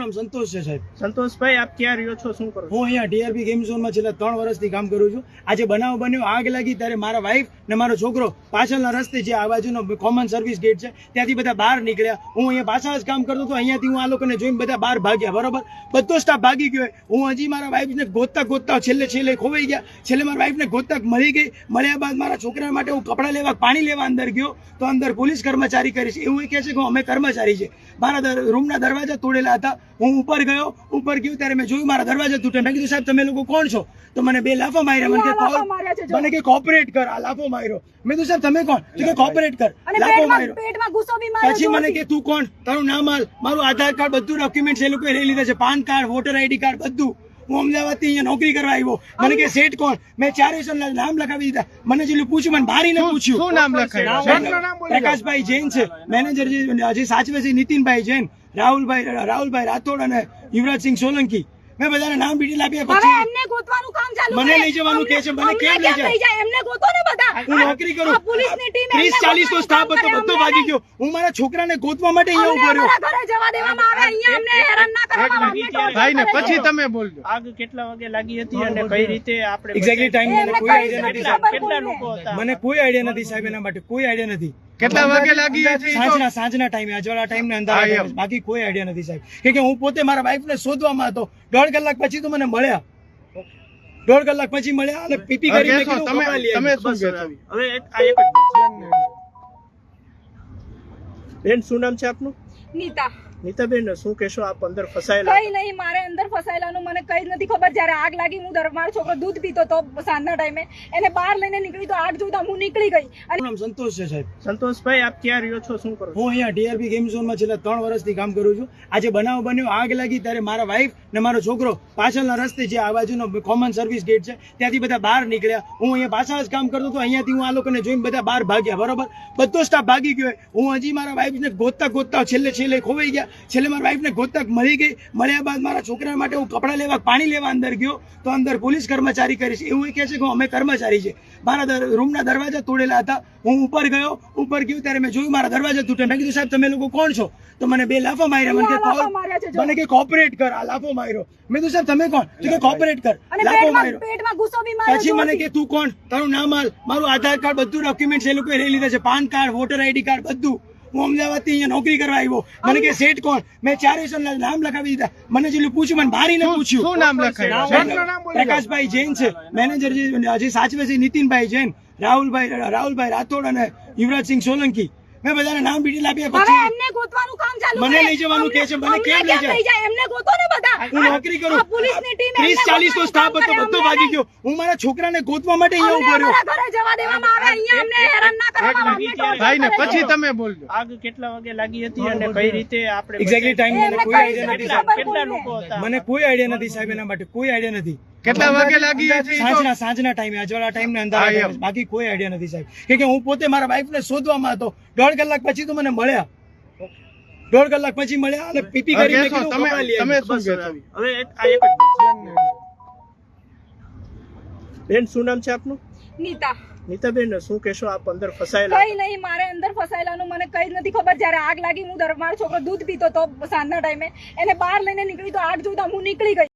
નામ સંતોષ છે સાહેબ. સંતોષભાઈ આપ ક્યાં રહ્યો છો? શું કરો હું અહીંયા ટીઆરપી ગેમ ઝોનમાં છેલ્લા ત્રણ વર્ષથી કામ કરું છું. આજે બનાવ બન્યો આગ લાગી ત્યારે મારા વાઈફ ને મારો છોકરો પાછળના રસ્તે જે આ બાજુનો કોમન સર્વિસ ગેટ છે ત્યાંથી બધા બહાર નીકળ્યા. હું અહીંયા પાછળ જ કામ કરતો હતો અહીંયાથી હું આ લોકોને જોઈને બધા બહાર ભાગ્યા બરોબર? બધો સ્ટાફ ભાગી ગયો હું હજી મારા વાઈફને ગોતતા ગોતતા છેલ્લે છેલ્લે ખોવાઈ ગયા. છેલ્લે મારા વાઈફને ગોતતા મળી ગઈ. મળ્યા બાદ મારા છોકરા માટે હું કપડાં લેવા પાણી લેવા અંદર ગયો. તો અંદર પોલીસ કર્મચારી કરી છે. એવું કહે છે કે અમે કર્મચારી છે. મારા રૂમના દરવાજા તોડેલા હતા. હું ઉપર ગયો ઉપર ગયો ત્યારે મેં જોયું મારા દરવાજા તૂટે. મેં કીધું સાહેબ તમે લોકો કોણ છો? તો મને બે લાફો માર્યા. મને કે. મને કે કોપરેટ કર. આ લાફો માર્યો. મેં કીધું સાહેબ તમે કોણ? તો કે કોપરેટ કર. લાફો માર્યો. પેટમાં ગુસ્સો બી માર્યો પછી મને કે તું કોણ? તારું નામ હાલ મારું આધાર કાર્ડ બધું ડોક્યુમેન્ટ એ લોકોએ લઈ લીધા છે. PAN card voter ID card બધું. હું અમદાવાદથી અહીંયા નોકરી કરવા આવ્યો. મને કે સેટ કોણ? મેં ચારે નામ લખાવી દીધા. મને જેટલું પૂછ્યું મને ભારીને પૂછ્યું. શું નામ લખાયું? પ્રકાશભાઈ જૈન છે. મેનેજર જે જે સાચવે છે નીતિનભાઈ જૈન. રાહુલભાઈ રાહુલભાઈ રાઠોડ અને યુવરાજસિંહ સોલંકી. મેં બધાને નામ ડીટેલ આપ્યા હવે પછી એમને ગોતવાનું કામ ચાલુ મને લઈ જવાનું કે છે, મને કેમ લઈ જાય? એમને ગોતો ને હું નોકરી કરું. આ પોલીસની ટીમ ત્રીસ ચાલીસ નો સ્ટાફ હતો બધો ભાગી ગયો. હું મારા છોકરાને ગોતવા માટે અહીંયા ઊભો રહ્યો. અમારા ઘરે જવા દેવામાં આવે. અહીંયા અમને હેરાન ના કરવામાં આવે. અમને torture ભાઈ ને પછી તમે બોલજો. આગ કેટલા વાગે લાગી હતી અને કઈ રીતે આપણે એક્ઝેક્ટલી ટાઈમ મને કોઈ આઈડિયા નથી. સાહેબ કેટલા લોકો હતા? મને કોઈ આઈડિયા નથી સાહેબ એના માટે. કોઈ આઈડિયા નથી. કેટલા વાગે લાગી હતી? સાંજના સાંજના ટાઈમે અજવાળા ટાઈમ ને અંધારા. બાકી કોઈ આઈડિયા નથી સાહેબ. કે હું પોતે મારા વાઈફ ને શોધવામાં હતો દોઢ કલાક પછી તો મને મળ્યા. દોઢ કલાક પછી મળ્યા અને પીપી કરી તમે તમે શું હવે આ એક બેન શું નામ છે આપનું? નીતા. નીતાબેન શું કહેશો? આપ અંદર ફસાયેલા કઈ નહીં મારે અંદર ફસાયેલાનું મને કઈ જ નથી ખબર. જ્યારે આગ લાગી હું મારો છોકરો દૂધ પીતો તો સાંજના ટાઈમે. એને બહાર લઈને નીકળી તો આગ જોતા હું નીકળી ગઈ. અને નામ સંતોષ છે સાહેબ. સંતોષભાઈ આપ ક્યાં રહ્યો છો? શું કરો હું અહીંયા ડીઆરપી ગેમ ઝોનમાં છેલ્લા ત્રણ વર્ષથી કામ કરું છું. આજે બનાવ બન્યો. આગ લાગી ત્યારે મારા વાઈફ ને મારો છોકરો પાછળના રસ્તે જે આ બાજુનો કોમન સર્વિસ ગેટ છે ત્યાંથી બધા બહાર નીકળ્યા. હું અહીંયા પાછા જ કામ કરતો હતો. અહીંયાથી હું આ લોકોને જોઈને બધા બહાર ભાગ્યા. બરોબર? બધો સ્ટાફ ભાગી ગયો હું હજી મારા વાઈફને ગોતતા ગોતતા છેલ્લે છેલ્લે ખોવાઈ ગયા. છેલ્લે મારા વાઈફને ગોતક મળી ગઈ. મળ્યા બાદ મારા છોકરા માટે હું કપડાં લેવા પાણી લેવા અંદર ગયો તો અંદર પોલીસ કર્મચારી કરી છે. એવું કહે છે કે અમે કર્મચારી છે. મારા રૂમના દરવાજા તોડેલા હતા. હું ઉપર ગયો ઉપર ગયો ત્યારે મેં જોયું મારા દરવાજા તૂટે. મેં કીધું સાહેબ તમે લોકો કોણ છો? તો મને બે લાફા માર્યા. મને કે. મને કે કોપરેટ કર. આ લાફો માર્યો. મેં કીધું સાહેબ તમે કોણ? તો કે કોપરેટ કર. લાફો માર્યો. પછી મને કે તું કોણ? તારું નામ હાલ મારું આધાર કાર્ડ બધું ડોક્યુમેન્ટ એ લોકોએ લઈ લીધા છે. PAN card voter ID card બધું. હું અમદાવાદથી અહીંયા નોકરી કરવા આવ્યો. મને કે શેઠ કોણ? મેં ચારે નામ લખાવી દીધા. મને જેટલું પૂછ્યું મને ભારીને પૂછ્યું. શું નામ લખાયું? પ્રકાશભાઈ જૈન છે. મેનેજર જે સાચવે છે નીતિનભાઈ જૈન. રાહુલભાઈ રાહુલભાઈ રાઠોડ અને યુવરાજસિંહ સોલંકી. મેં બધાને નામ ડીટેલ લાવ્યા પછી એમને ગોતવાનું કામ ચાલુ મને લઈ જવાનું કે છે, મને કેમ લઈ જાય? જાય? એમને ગોતો ને બધા. હું નોકરી કરું. પોલીસની ટીમ ત્રીસ ચાલીસ નો સ્ટાફ હતો બધો ભાગી ગયો. હું મારા છોકરાને ગોતવા માટે અહીંયા ઊભો રહ્યો. ઘરે જવા દેવામાં આવે અહીંયા અમને હેરાન ના ભાઈ ને પછી તમે બોલજો. આગ કેટલા વાગે લાગી હતી અને કઈ રીતે આપણે એક્ઝેક્ટલી ટાઈમ મને કોઈ આઈડિયા નથી. સાહેબ કેટલા લોકો હતા? મને કોઈ આઈડિયા નથી સાહેબ એના માટે કોઈ આઈડિયા નથી. કેટલા વાગે લાગી હતી? સાંજના સાંજના ટાઈમે અજવાળા ટાઈમ ને અંધારા બાકી કોઈ આઈડિયા નથી સાહેબ. કે હું પોતે મારા વાઈફ ને શોધવામાં હતો. દોઢ કલાક પછી તો મને મળ્યા. દોઢ કલાક પછી મળ્યા અને પીપી કરી તમે તમે શું હવે આ એક બેન શું નામ છે આપનું? નીતા. નીતાબેન, શું કહેશો? આપ અંદર ફસાયેલા કઈ નહીં, મારે અંદર ફસાયેલાનું મને કઈ જ નથી ખબર. જ્યારે આગ લાગી, હું મારો છોકરો દૂધ પીતો તો સાંજના ટાઈમે. એને બહાર લઈને નીકળી તો આગ જોતા હું નીકળી ગઈ.